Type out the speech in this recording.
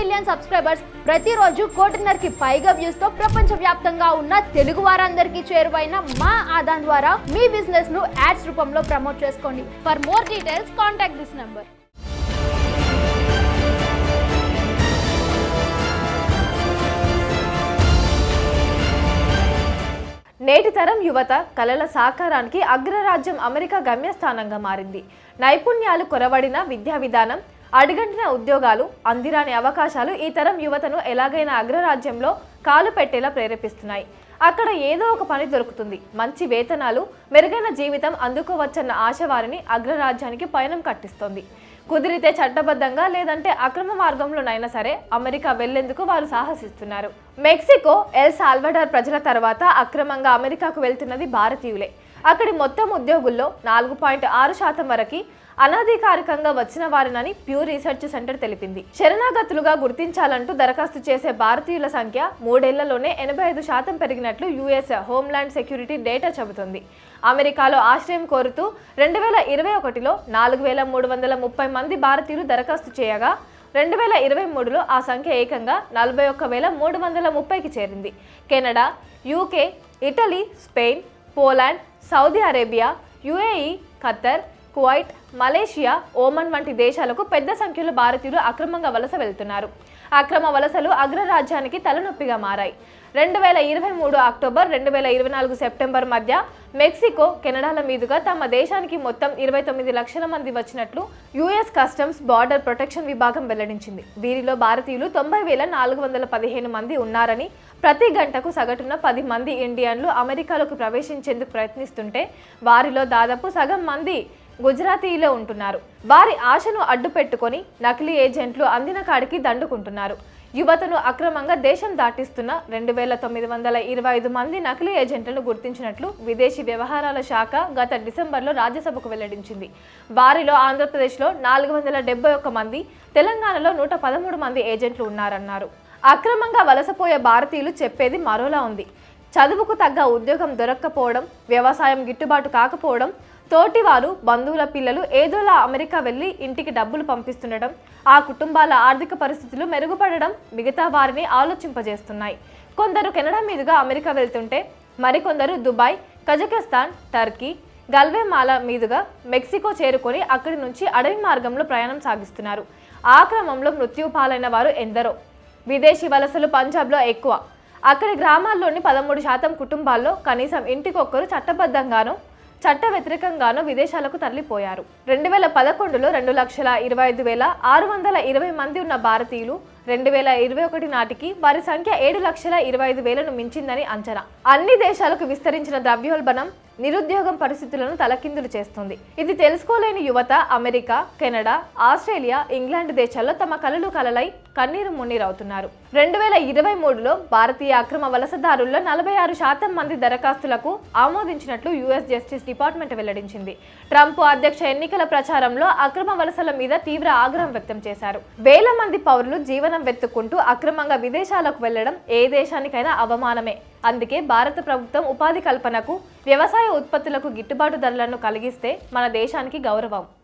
Million subscribers ప్రతిరోజు కోటిన్నరకి పైగా వ్యూస్తో ప్రపంచ వ్యాప్తంగా ఉన్న తెలుగు వారందరికీ చేరువైన మా ఆదాన్ ద్వారా మీ బిజినెస్ను యాడ్స్ రూపంలో ప్రమోట్ చేసుకోండి. For more details contact this number నేటి తరం యువత కళల సాకారానికి అగ్రరాజ్యం అమెరికా గమ్యస్థానంగా మారింది. నైపుణ్యాలు కొరవడిన విద్యా విధానం అడుగంటిన ఉద్యోగాలు అందిరాని అవకాశాలు ఈ తరం యువతను ఎలాగైనా అగ్రరాజ్యంలో కాలు పెట్టేలా ప్రేరేపిస్తున్నాయి. అక్కడ ఏదో ఒక పని దొరుకుతుంది. మంచి వేతనాలు మెరుగైన జీవితం అందుకోవచ్చన్న ఆశ వారిని అగ్రరాజ్యానికి పయనం కట్టిస్తోంది. కుదిరితే చట్టబద్ధంగా లేదంటే అక్రమ మార్గంలోనైనా సరే అమెరికా వెళ్ళేందుకు వారు సాహసిస్తున్నారు. మెక్సికో ఎల్ సాల్వడార్ ప్రజల తర్వాత అక్రమంగా అమెరికాకు వెళ్తున్నది భారతీయులే. అక్కడి మొత్తం ఉద్యోగుల్లో నాలుగు పాయింట్ ఆరు శాతం వరకు అనధికారికంగా వచ్చిన వారినని ప్యూ రీసెర్చ్ సెంటర్ తెలిపింది. శరణాగతులుగా గుర్తించాలంటూ దరఖాస్తు చేసే భారతీయుల సంఖ్య మూడేళ్ళలోనే ఎనభై ఐదు శాతం పెరిగినట్లు యుఎస్ హోంల్యాండ్ సెక్యూరిటీ డేటా చెబుతుంది. అమెరికాలో ఆశ్రయం కోరుతూ రెండు వేల ఇరవై ఒకటిలో నాలుగు వేల మూడు వందల ముప్పై మంది భారతీయులు దరఖాస్తు చేయగా రెండు వేల ఇరవై మూడులో ఆ సంఖ్య ఏకంగా నలభై ఒక్క వేల మూడు వందల ముప్పైకి చేరింది. Canada UK Italy Spain Poland Saudi Arabia UAE Qatar Kuwait Malaysia Oman వంటి దేశాలకు పెద్ద సంఖ్యలో భారతీయులు అక్రమంగా వలస వెళ్తున్నారు. అక్రమ వలసలు అగ్రరాజ్యానికి తలనొప్పిగా మారాయి. రెండు వేల ఇరవై మూడు అక్టోబర్ రెండు వేల ఇరవై నాలుగు సెప్టెంబర్ మధ్య మెక్సికో కెనడాల మీదుగా తమ దేశానికి మొత్తం ఇరవై తొమ్మిది లక్షల మంది వచ్చినట్లు యుఎస్ కస్టమ్స్ బార్డర్ ప్రొటెక్షన్ విభాగం వెల్లడించింది. వీరిలో భారతీయులు తొంభై వేల నాలుగు వందల పదిహేను మంది ఉన్నారని ప్రతి గంటకు సగటున పది మంది ఇండియన్లు అమెరికాలోకి ప్రవేశించేందుకు ప్రయత్నిస్తుంటే వారిలో దాదాపు సగం మంది గుజరాతీలో ఉంటున్నారు. వారి ఆశను అడ్డు పెట్టుకొని నకిలీ ఏజెంట్లు అందిన కాడికి దండుకుంటున్నారు. యువతను అక్రమంగా దేశం దాటిస్తున్న రెండు వేల తొమ్మిది వందల ఇరవై ఐదు మంది నకిలీ ఏజెంట్లను గుర్తించినట్లు విదేశీ వ్యవహారాల శాఖ గత డిసెంబర్లో రాజ్యసభకు వెల్లడించింది. వారిలో ఆంధ్రప్రదేశ్లో నాలుగు వందల డెబ్బై ఒక్క మంది తెలంగాణలో నూట పదమూడు మంది ఏజెంట్లు ఉన్నారన్నారు. అక్రమంగా వలసపోయే భారతీయులు చెప్పేది మరోలా ఉంది. చదువుకు తగ్గ ఉద్యోగం దొరక్కపోవడం వ్యవసాయం గిట్టుబాటు కాకపోవడం తోటివారు బంధువుల పిల్లలు ఏదోలా అమెరికా వెళ్ళి ఇంటికి డబ్బులు పంపిస్తుండటం ఆ కుటుంబాల ఆర్థిక పరిస్థితులు మెరుగుపడడం మిగతా వారిని ఆలోచింపజేస్తున్నాయి. కొందరు కెనడా మీదుగా అమెరికా వెళ్తుంటే మరికొందరు దుబాయ్ కజకిస్తాన్ టర్కీ గల్వేమాల మీదుగా మెక్సికో చేరుకొని అక్కడి నుంచి అడవి మార్గంలో ప్రయాణం సాగిస్తున్నారు. ఆ క్రమంలో మృత్యు పాలైన వారు ఎందరో. విదేశీ వలసలు పంజాబ్లో ఎక్కువ. అక్కడి గ్రామాల్లోని పదమూడు శాతం కుటుంబాల్లో కనీసం ఇంటికొక్కరు చట్టబద్ధంగానూ చట్ట వ్యతిరేకంగానూ విదేశాలకు తరలిపోయారు. రెండు వేల పదకొండులో రెండు లక్షల ఇరవై ఐదు వేల ఆరు వందల ఇరవై మంది ఉన్న భారతీయులు రెండు వేల ఇరవై ఒకటి నాటికి వారి సంఖ్య ఏడు లక్షల ఇరవై ఐదు వేలను మించిందని అంచనా. అన్ని దేశాలకు విస్తరించిన ద్రవ్యోల్బణం నిరుద్యోగం పరిస్థితులను తలకిందులు చేస్తుంది. ఇది తెలుసుకోలేని యువత అమెరికా కెనడా ఆస్ట్రేలియా ఇంగ్లాండ్ దేశాల్లో తమ కలలు కలలై కన్నీరు మున్నీరవుతున్నారు. రెండు వేల ఇరవై మూడులో భారతీయ అక్రమ వలసదారుల్లో నలభై ఆరు శాతం మంది దరఖాస్తులకు ఆమోదించినట్లు యుఎస్ జస్టిస్ డిపార్ట్మెంట్ వెల్లడించింది. ట్రంప్ అధ్యక్ష ఎన్నికల ప్రచారంలో అక్రమ వలసల మీద తీవ్ర ఆగ్రహం వ్యక్తం చేశారు. వేల మంది పౌరులు జీవనం వెతుక్కుంటూ అక్రమంగా విదేశాలకు వెళ్ళడం ఏ దేశానికైనా అవమానమే. అందుకే భారత ప్రభుత్వం ఉపాధి కల్పనకు వ్యవసాయ ఉత్పత్తులకు గిట్టుబాటు ధరలను కలిగిస్తే మన దేశానికి గౌరవం.